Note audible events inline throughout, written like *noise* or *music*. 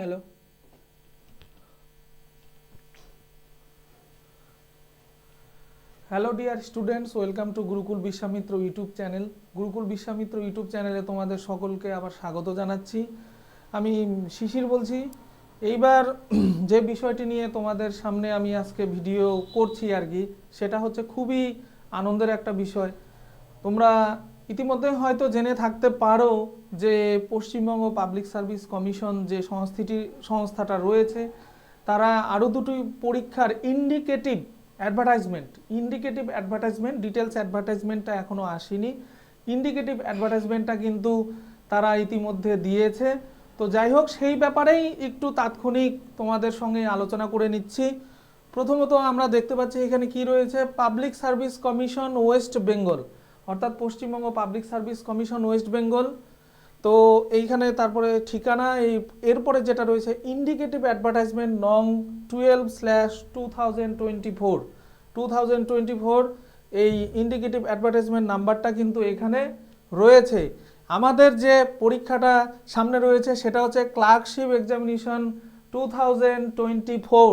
Hello. Hello dear students, welcome to Gurukul Vishwamitra YouTube channel. Gurukul Vishwamitra YouTube চ্যানেলে তোমাদের সকলকে আবার স্বাগত জানাচ্ছি। আমি শিশির বলছি। এইবার *clears throat* যে বিষয়টি নিয়ে তোমাদের সামনে আমি আজকে ভিডিও করছি আর কি, সেটা হচ্ছে খুবই আনন্দের একটা বিষয়। তোমরা ইতিমধ্যে হয়তো জেনে থাকতে পারো যে পশ্চিমবঙ্গ পাবলিক সার্ভিস কমিশন যে সংস্থাটি সংস্থাটা রয়েছে, তারা আরও দুটি পরীক্ষার indicative advertisement indicative advertisement details অ্যাডভার্টাইজমেন্টটা এখনও আসেনি। ইন্ডিকেটিভ অ্যাডভার্টাইজমেন্টটা কিন্তু তারা ইতিমধ্যে দিয়েছে। তো যাই হোক, সেই ব্যাপারেই একটু তাৎক্ষণিক তোমাদের সঙ্গে আলোচনা করে নিচ্ছি। প্রথমত আমরা দেখতে পাচ্ছি এখানে কি রয়েছে। Public service commission West Bengal অর্থাৎ Paschimbanga public service commission West Bengal তো এইখানে তারপরে ঠিকানা, এই এরপরে যেটা রয়েছে ইন্ডিকেটিভ অ্যাডভার্টাইজমেন্ট নং twelve slash two thousand twenty four two thousand twenty four এই ইন্ডিকেটিভ অ্যাডভার্টাইজমেন্ট নাম্বারটা কিন্তু এখানে রয়েছে। আমাদের যে পরীক্ষাটা সামনে রয়েছে, সেটা হচ্ছে clerkship examination two thousand twenty four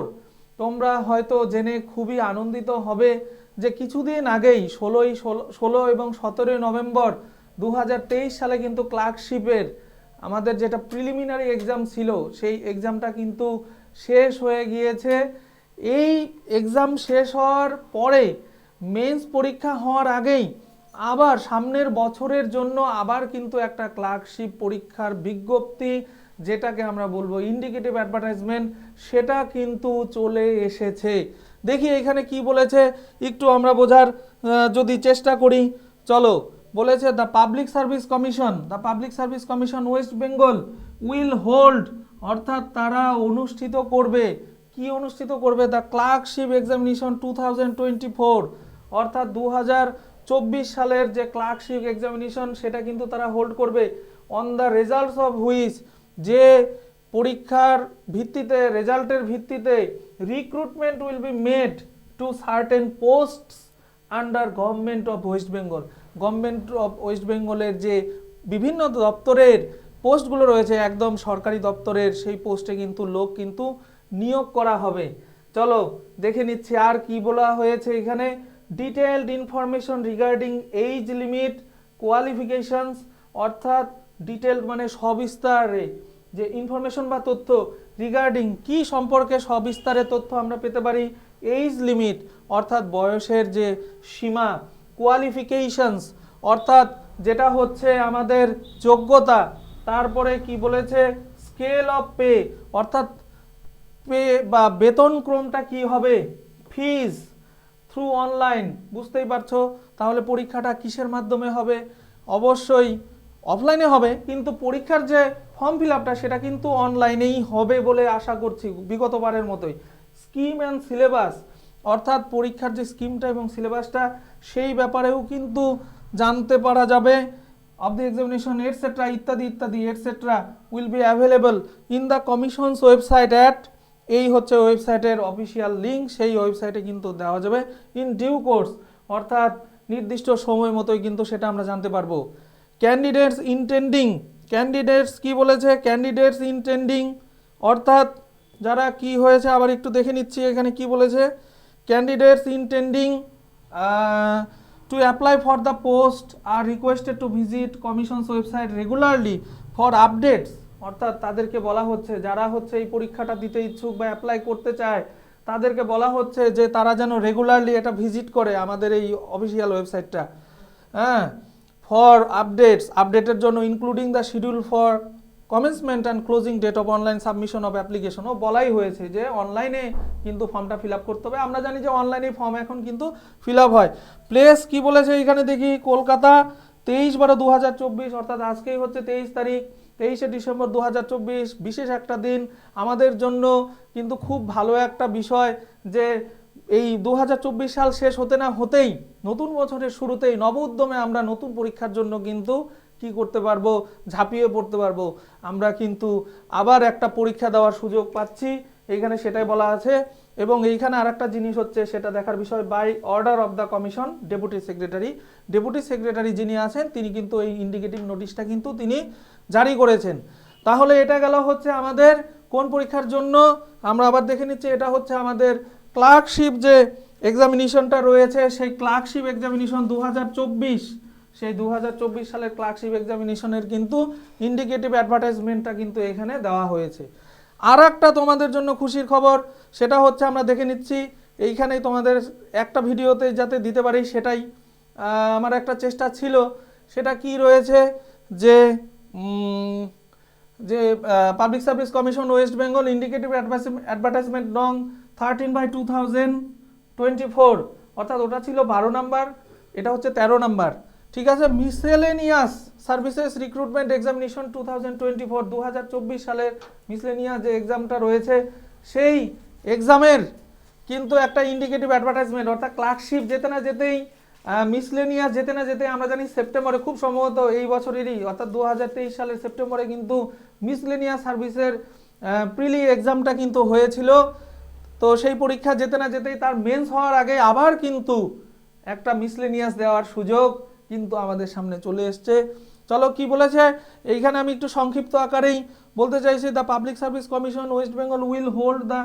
তোমরা হয়তো জেনে খুবই আনন্দিত হবে যে কিছুদিন আগেই ষোলোই ষোলো এবং সতেরোই নভেম্বর দু হাজার তেইশ সালে কিন্তু ক্লার্কশিপের আমাদের যেটা প্রিলিমিনারি এক্সাম ছিল, সেই এক্সামটা কিন্তু শেষ হয়ে গিয়েছে। এই এক্সাম শেষ হওয়ার পরে মেন্স পরীক্ষা হওয়ার আগেই আবার সামনের বছরের জন্য আবার কিন্তু একটা ক্লার্কশিপ পরীক্ষার বিজ্ঞপ্তি, যেটাকে আমরা বলব ইন্ডিকেটিভ অ্যাডভার্টাইজমেন্ট সেটা কিন্তু চলে এসেছে। দেখি এখানে কি বলেছে, একটু আমরা বোঝার যদি চেষ্টা করি। চলো, বলেছে the public service commission the public service commission west Bengal will hold অর্থাৎ তারা অনুষ্ঠিত করবে। কি অনুষ্ঠিত করবে? The clerkship examination two thousand twenty four অর্থাৎ দু হাজার চব্বিশ সালের যে ক্লার্কশিপ এক্সামিনেশন সেটা কিন্তু তারা হোল্ড করবে। On the results of which যে পরীক্ষার ভিত্তিতে রেজাল্টের ভিত্তিতে recruitment will be made to certain posts under government of west Bengal government of west বেঙ্গলের যে বিভিন্ন দপ্তরের পোস্টগুলো রয়েছে, একদম সরকারি দপ্তরের, সেই পোস্টে কিন্তু লোক কিন্তু নিয়োগ করা হবে। চলো, দেখে নিচ্ছি আর কি বলা হয়েছে এখানে। Detailed information regarding age limit qualifications অর্থাৎ ডিটেলড মানে সবিস্তারে যে ইনফরমেশন বা তথ্য রিগার্ডিং কি সম্পর্কে সবিস্তারে তথ্য আমরা পেতে পারি? এইজ লিমিট, অর্থাৎ বয়সের যে সীমা কোয়ালিফিকেশনস অর্থাৎ যেটা হচ্ছে আমাদের যোগ্যতা, তারপরে কি বলেছে? স্কেল অফ পে অর্থাৎ পে বা বেতন ক্রমটা কি হবে? ফিজ থ্রু অনলাইন বুঝতেই পারছ? তাহলে পরীক্ষাটা কিসের মাধ্যমে হবে? অবশ্যই অফলাইনে হবে, কিন্তু পরীক্ষার যে ফর্ম ফিল আপটা সেটা কিন্তু অনলাইনেই হবে বলে আশা করছি বিগতবারের মতোই। স্কিম অ্যান্ড সিলেবাস অর্থাৎ পরীক্ষার যে স্কিমটা এবং সিলেবাসটা সেই ব্যাপারেও কিন্তু জানতে পারা যাবে। Of the examination এটসেট্রা ইত্যাদি ইত্যাদি etcetera will be available in the commission's website at এই হচ্ছে ওয়েবসাইটের অফিসিয়াল লিঙ্ক সেই ওয়েবসাইটে কিন্তু দেওয়া যাবে ইন ডিউ কোর্স অর্থাৎ নির্দিষ্ট সময় মতোই কিন্তু সেটা আমরা জানতে পারব। ক্যান্ডিডেটস ইনটেন্ডিং ক্যান্ডিডেটস কি বলেছে? ক্যান্ডিডেটস ইনটেন্ডিং অর্থাৎ যারা কি হয়েছে আবার একটু দেখে নিচ্ছি এখানে কি বলেছে। Candidates intending to apply for the post are requested to visit commission's website regularly for updates অর্থাৎ তাদেরকে বলা হচ্ছে, যারা হচ্ছে এই পরীক্ষাটা দিতে ইচ্ছুক বা অ্যাপ্লাই করতে চায়, তাদেরকে বলা হচ্ছে যে তারা যেন রেগুলারলি এটা ভিজিট করে আমাদের এই অফিসিয়াল ওয়েবসাইটটা হ্যাঁ? ফর আপডেটস, আপডেটের জন্য including the schedule for commencement and closing date of online submission of অ্যাপ্লিকেশনও বলাই হয়েছে যে অনলাইনে কিন্তু ফর্মটা ফিল আপ করতে হবে। আমরা জানি যে অনলাইনে ফর্ম এখন কিন্তু ফিল আপ হয়। প্লেস কি বলেছে এখানে দেখি, কলকাতা তেইশ বারো দু হাজার চব্বিশ, অর্থাৎ আজকেই হচ্ছে তেইশ তারিখ, তেইশে ডিসেম্বর দু বিশেষ একটা দিন। আমাদের জন্য কিন্তু খুব ভালো একটা বিষয় যে এই দু হাজার চব্বিশ সাল শেষ হতে না হতেই নতুন বছরের শুরুতেই নব উদ্যমে আমরা নতুন পরীক্ষার জন্য কিন্তু কি করতে পারব? ঝাঁপিয়ে পড়তে পারব। আমরা কিন্তু আবার একটা পরীক্ষা দেওয়ার সুযোগ পাচ্ছি। এইখানে সেটাই বলা আছে। এবং এইখানে আরেকটা জিনিস হচ্ছে, সেটা দেখার বিষয়, by order of the commission, deputy secretary. Deputy secretary যিনি আছেন, তিনি কিন্তু এই ইন্ডিকেটিভ নোটিশটা কিন্তু তিনি জারি করেছেন। তাহলে এটা গেল হচ্ছে আমাদের কোন পরীক্ষার জন্য? আমরা আবার দেখে নিচ্ছি, এটা হচ্ছে আমাদের ক্লার্কশিপ যে এক্সামিনেশনটা রয়েছে, সেই ক্লার্কশিপ এক্সামিনেশন দু হাজার চব্বিশ, সেই দু হাজার চব্বিশ সালের ক্লার্কশিপ এক্সামিনেশনের কিন্তু ইন্ডিকেটিভ অ্যাডভার্টাইজমেন্টটা কিন্তু এখানে দেওয়া হয়েছে। আর একটা তোমাদের জন্য খুশির খবর, সেটা হচ্ছে আমরা দেখে নিচ্ছি, এইখানেই তোমাদের একটা ভিডিওতে যাতে দিতে পারি সেটাই। আমার একটা চেষ্টা ছিল, সেটা কি রয়েছে যে যে public service commission west Bengal indicative advertisement নং thirteen by two thousand twenty four অর্থাৎ ওটা ছিল বারো নাম্বার, এটা হচ্ছে তেরো নাম্বার। ঠিক আছে? Miscellaneous services recruitment examination two thousand twenty four দু হাজার চব্বিশ সালের মিসলেনিয়াস যে এক্সামটা রয়েছে, সেই এক্সামের কিন্তু একটা ইন্ডিকেটিভ অ্যাডভার্টাইজমেন্ট অর্থাৎ ক্লার্কশিপ যেতে না যেতেই মিসলেনিয়াস যেতে না যেতে আমরা জানি সেপ্টেম্বরে খুব সম্ভবত এই বছরেরই, অর্থাৎ দু হাজার তেইশ সালের সেপ্টেম্বরে কিন্তু মিসলেনিয়াস সার্ভিসের প্রিলি এক্সামটা কিন্তু হয়েছিল। তো সেই পরীক্ষা যেতে না যেতেই তার মেন্স হওয়ার আগে আবার কিন্তু একটা মিসলেনিয়াস দেওয়ার সুযোগ কিন্তু আমাদের সামনে চলে এসছে। চলো কি বলেছে? এইখানে আমি একটু সংক্ষিপ্ত আকারেই বলতে চাইছি the public service commission west Bengal will hold the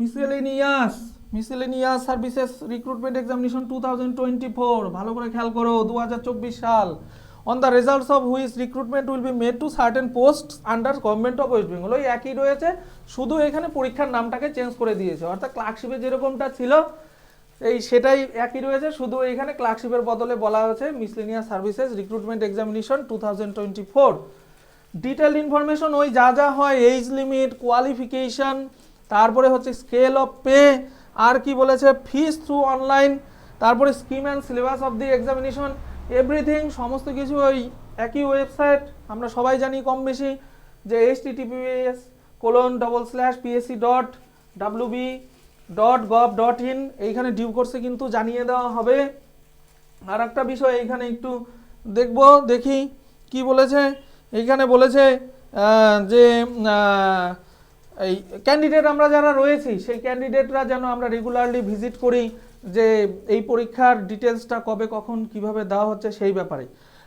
miscellaneous miscellaneous services recruitment examination two thousand twenty four ভালো করে খেয়াল করো দু চব্বিশ সাল। On the results of which recruitment will be made to certain post under government of west Bengal ওই একই রয়েছে, শুধু এখানে পরীক্ষার নামটাকে চেঞ্জ করে দিয়েছে। অর্থাৎ ক্লার্কশিপে যেরকমটা ছিল, এই সেটাই একই রয়েছে, শুধু এখানে ক্লার্কশিপের বদলে বলা হয়েছে miscellaneous services recruitment examination two thousand twenty four detail information ওই যা যা হয় এইজ লিমিট কোয়ালিফিকেশন তারপরে হচ্ছে স্কেল অফ পে আর কি বলেছে ফিস থ্রু অনলাইন তারপরে scheme and syllabus of the examination everything, সমস্ত কিছু ওই একই ওয়েবসাইট, আমরা সবাই জানি কম বেশি যে H TTPS colon double slash PSC dot WB dot gov dot in এইখানে ডিউ কোর্সে কিন্তু জানিয়ে দেওয়া হবে। আর একটা বিষয় এইখানে একটু দেখব, দেখি কি বলেছে। এইখানে বলেছে যে এই ক্যান্ডিডেট আমরা যারা রয়েছি, সেই ক্যান্ডিডেটরা যেন আমরা রেগুলারলি ভিজিট করি। যে এই পরীক্ষার ডিটেলসটা কবে কখন কীভাবে দেওয়া হচ্ছে সেই ব্যাপারে।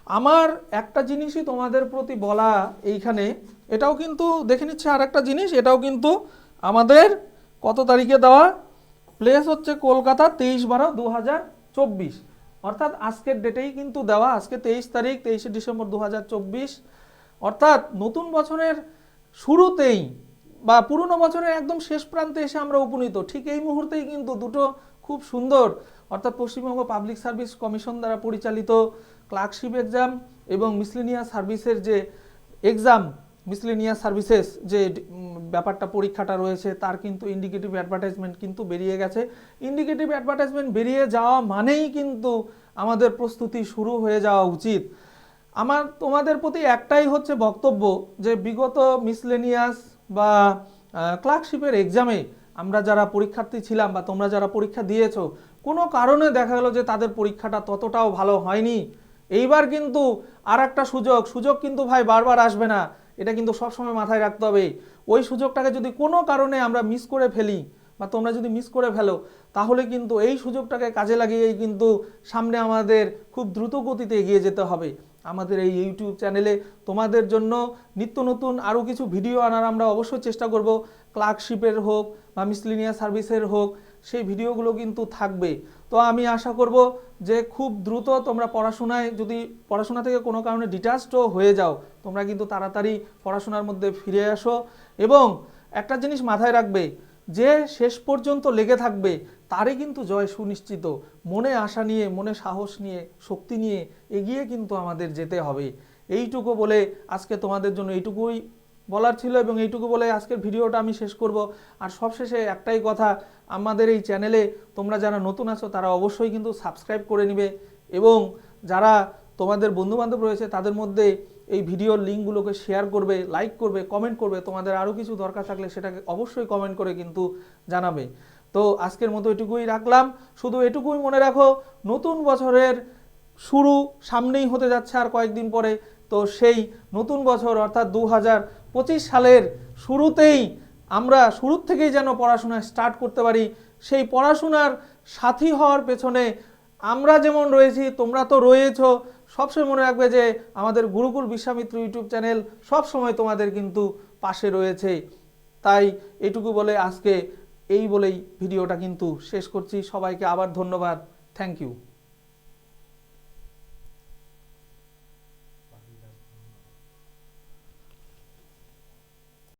আমার একটা জিনিসই তোমাদের প্রতি বলা এইখানে, এটাও কিন্তু দেখে নিচ্ছে আর একটা জিনিস, এটাও কিন্তু আমাদের কত তারিখে দেওয়া? প্লেস হচ্ছে কলকাতা তেইশ বারো দু অর্থাৎ আজকের ডেটেই কিন্তু দেওয়া, আজকে তেইশ তারিখ, তেইশে ডিসেম্বর দু হাজার চব্বিশ। অর্থাৎ নতুন বছরের শুরুতেই বা পুরনো বছরের একদম শেষ প্রান্তে এসে আমরা উপনীত। ঠিক এই মুহূর্তেই কিন্তু দুটো খুব সুন্দর। অর্থাৎ পশ্চিমবঙ্গ পাবলিক সার্ভিস কমিশন দ্বারা পরিচালিত ক্লার্কশিপ এক্সাম এবং মিসলিনিয়াস সার্ভিসের যে এক্সাম মিসলিনিয়াস সার্ভিসেস যে ব্যাপারটা পরীক্ষাটা রয়েছে, তার কিন্তু ইন্ডিকেটিভ অ্যাডভার্টাইজমেন্ট কিন্তু বেরিয়ে গেছে। ইন্ডিকেটিভ অ্যাডভার্টাইজমেন্ট বেরিয়ে যাওয়া মানেই কিন্তু আমাদের প্রস্তুতি শুরু হয়ে যাওয়া উচিত। আমার, তোমাদের প্রতি একটাই হচ্ছে বক্তব্য যে বিগত মিসলেনিয়াস বা ক্লার্কশিপের এক্সামে আমরা যারা পরীক্ষার্থী ছিলাম বা তোমরা যারা পরীক্ষা দিয়েছ, কোনো কারণে দেখা গেলো যে তাদের পরীক্ষাটা ততটাও ভালো হয়নি। এইবার কিন্তু আর একটা সুযোগ সুযোগ কিন্তু ভাই বারবার আসবে না, এটা কিন্তু সবসময় মাথায় রাখতে হবে। ওই সুযোগটাকে যদি কোনো কারণে আমরা মিস করে ফেলি বা তোমরা যদি মিস করে ফেলো, তাহলে কিন্তু এই সুযোগটাকে কাজে লাগিয়েই কিন্তু সামনে আমাদের খুব দ্রুত গতিতে এগিয়ে যেতে হবে। আমাদের এই ইউটিউব চ্যানেলে তোমাদের জন্য নিত্য নতুন আরও কিছু ভিডিও আনার আমরা অবশ্যই চেষ্টা করব। ক্লার্কশিপের হোক বা মিসলিনিয়া সার্ভিসের হোক, সেই ভিডিওগুলো কিন্তু থাকবে। তো আমি আশা করব যে খুব দ্রুত তোমরা পড়াশোনায় যদি পড়াশোনা থেকে কোনো কারণে ডিটাচডও হয়ে যাও, তোমরা কিন্তু তাড়াতাড়ি পড়াশোনার মধ্যে ফিরে আসো। এবং একটা জিনিস মাথায় রাখবে যে শেষ পর্যন্ত লেগে থাকবে, তারই কিন্তু জয় সুনিশ্চিত। মনে আশা নিয়ে, মনে সাহস নিয়ে, শক্তি নিয়ে এগিয়ে কিন্তু আমাদের যেতে হবে। এইটুকু বলে আজকে তোমাদের জন্য এইটুকুই বলার ছিল এবং এইটুকু বলে আজকের ভিডিওটা আমি শেষ করব। আর সবশেষে একটাই কথা, আমাদের এই চ্যানেলে তোমরা যারা নতুন আছো, তারা অবশ্যই কিন্তু সাবস্ক্রাইব করে নিবে এবং যারা তোমাদের বন্ধুবান্ধব রয়েছে, তাদের মধ্যে এই ভিডিওর লিঙ্কগুলোকে শেয়ার করবে লাইক করবে কমেন্ট করবে, তোমাদের আরও কিছু দরকার থাকলে সেটাকে অবশ্যই কমেন্ট করে কিন্তু জানাবে। তো আজকের মতো এটুকুই রাখলাম। শুধু এটুকুই মনে রাখো, নতুন বছরের শুরু সামনেই হতে যাচ্ছে আর কয়েকদিন পরে। তো সেই নতুন বছর অর্থাৎ দু হাজার পঁচিশ সালের শুরুতেই আমরা শুরুর থেকেই যেন পড়াশোনা স্টার্ট করতে পারি, সেই পড়াশোনার সাথী হওয়ার পেছনে আমরা যেমন রয়েছি, তোমরা তো রয়েছো সবসময় মনে রাখবে যে আমাদের গুরুকুল বিশ্বামিত্র ইউটিউব চ্যানেল সব সময় তোমাদের কিন্তু পাশে রয়েছে। তাই এটুকু বলে আজকে এই বলেই ভিডিওটা কিন্তু শেষ করছি। সবাইকে আবার ধন্যবাদ। Thank you